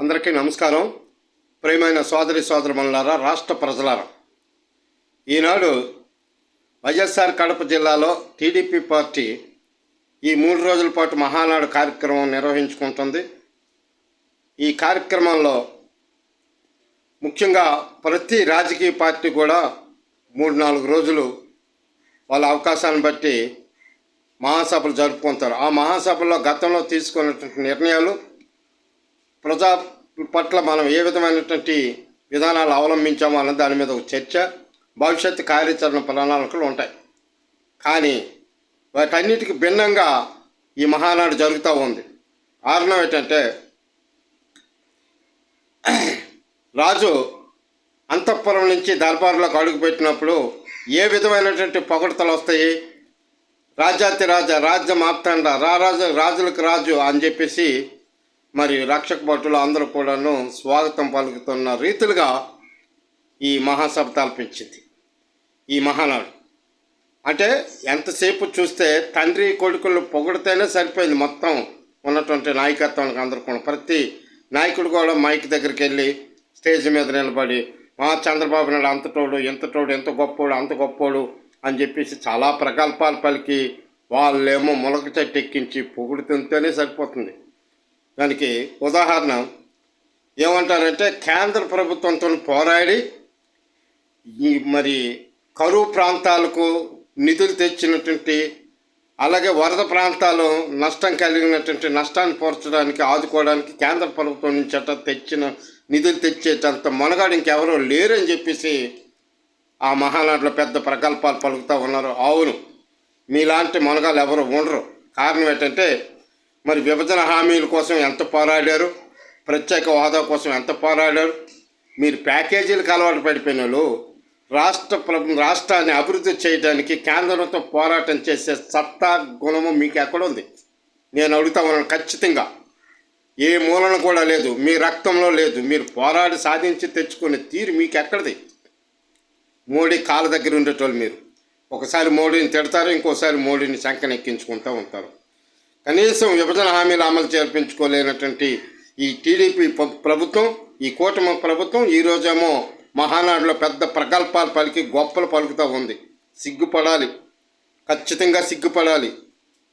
అందరికీ నమస్కారం. ప్రియమైన సోదరి సోదరుమణులారా రాష్ట్ర ప్రజలారా. ఈనాడు వైఎస్ఆర్ కడప జిల్లాలో టీడీపీ పార్టీ ఈ మూడు రోజుల పాటు మహానాడు కార్యక్రమం నిర్వహించుకుంటుంది. ఈ కార్యక్రమంలో ముఖ్యంగా ప్రతి రాజకీయ పార్టీ కూడా మూడు నాలుగు రోజులు వాళ్ళ అవకాశాన్ని బట్టి మహాసభలు జరుపుకుంటారు. ఆ మహాసభల్లో గతంలో తీసుకున్నటువంటి నిర్ణయాలు ప్రజా పట్ల మనం ఏ విధమైనటువంటి విధానాలు అవలంబించామో అన్న దాని మీద ఒక చర్చ భవిష్యత్తు కార్యాచరణ ప్రణాళికలు ఉంటాయి. కానీ వాటన్నిటికి భిన్నంగా ఈ మహానాడు జరుగుతూ ఉంది. కారణం ఏంటంటే రాజు అంతఃపురం నుంచి దర్బారులోకి అడుగుపెట్టినప్పుడు ఏ విధమైనటువంటి పొగడతలు వస్తాయి? రాజాతి రాజా రాజ్యం ఆప్తండ రారాజు రాజులకు రాజు అని చెప్పేసి మరి రక్షక భటులు అందరూ కూడాను స్వాగతం పలుకుతున్న రీతిలుగా ఈ మహాసభ తలపించింది. ఈ మహానాడు. అంటే ఎంతసేపు చూస్తే తండ్రి కొడుకులు పొగిడితేనే సరిపోయింది మొత్తం ఉన్నటువంటి నాయకత్వానికి అందరూ కూడా ప్రతి నాయకుడు కూడా మైక్ దగ్గరికి వెళ్ళి స్టేజ్ మీద నిలబడి మా చంద్రబాబు నాయుడు అంతటోడు ఇంతటోడు ఎంత గొప్పోడు అంత గొప్పోడు అని చెప్పేసి చాలా ప్రకల్పాలు పలికి వాళ్ళేమో మొలక చెట్టు ఎక్కించి పొగుడుతుంటేనే సరిపోతుంది. దానికి ఉదాహరణ ఏమంటారంటే కేంద్ర ప్రభుత్వంతో పోరాడి మరి కరువు ప్రాంతాలకు నిధులు తెచ్చినటువంటి అలాగే వరద ప్రాంతాలు నష్టం కలిగినటువంటి నష్టాన్ని పోర్చడానికి ఆదుకోవడానికి కేంద్ర ప్రభుత్వం నుంచి అట్ట తెచ్చిన నిధులు తెచ్చేటంత మనగాడు ఇంకెవరో లేరని చెప్పేసి ఆ మహానాడులో పెద్ద ప్రకల్పాలు పలుకుతూ ఉన్నారు. అవును మీలాంటి మనగాలు ఎవరు ఉండరు. కారణం ఏంటంటే మరి విభజన హామీల కోసం ఎంత పోరాడారు? ప్రత్యేక హోదా కోసం ఎంత పోరాడారు? మీరు ప్యాకేజీలకు అలవాటు పడిపోయిన వాళ్ళు రాష్ట్ర రాష్ట్రాన్ని అభివృద్ధి చేయడానికి కేంద్రంతో పోరాటం చేసే సత్తా గుణము మీకు ఎక్కడుంది నేను అడుగుతా ఉన్నాను ఖచ్చితంగా. ఏ మూలన కూడా లేదు. మీ రక్తంలో లేదు. మీరు పోరాడి సాధించి తెచ్చుకునే తీరు మీకు ఎక్కడిది? మోడీ కాళ్ళ దగ్గర ఉండేటోళ్ళు మీరు. ఒకసారి మోడీని తిడతారు ఇంకోసారి మోడీని శంకనెక్కించుకుంటూ ఉంటారు. కనీసం విభజన హామీలు అమలు చేర్పించుకోలేనటువంటి ఈ టీడీపీ ప్రభుత్వం ఈ కూటమి ప్రభుత్వం ఈరోజేమో మహానాడులో పెద్ద ప్రకల్పాలు పలికి గొప్పలు పలుకుతూ ఉంది. సిగ్గుపడాలి. ఖచ్చితంగా సిగ్గుపడాలి.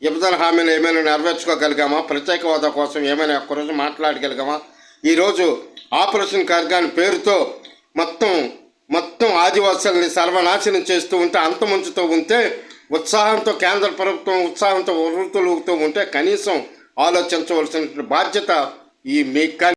విభజన హామీలు ఏమైనా నెరవేర్చుకోగలిగామా? ప్రత్యేక హోదా కోసం ఏమైనా ఒక్కరోజు మాట్లాడగలిగామా? ఈరోజు ఆపరేషన్ ఖర్గాని పేరుతో మొత్తం మొత్తం ఆదివాసుల్ని సర్వనాశనం చేస్తూ ఉంటే అంతముంచుతూ ఉంటే ఉత్సాహంతో కేంద్ర ప్రభుత్వం ఉత్సాహంతో ఉరుతులుగుతూ ఉంటే కనీసం ఆలోచించవలసిన బాధ్యత ఈ మీకు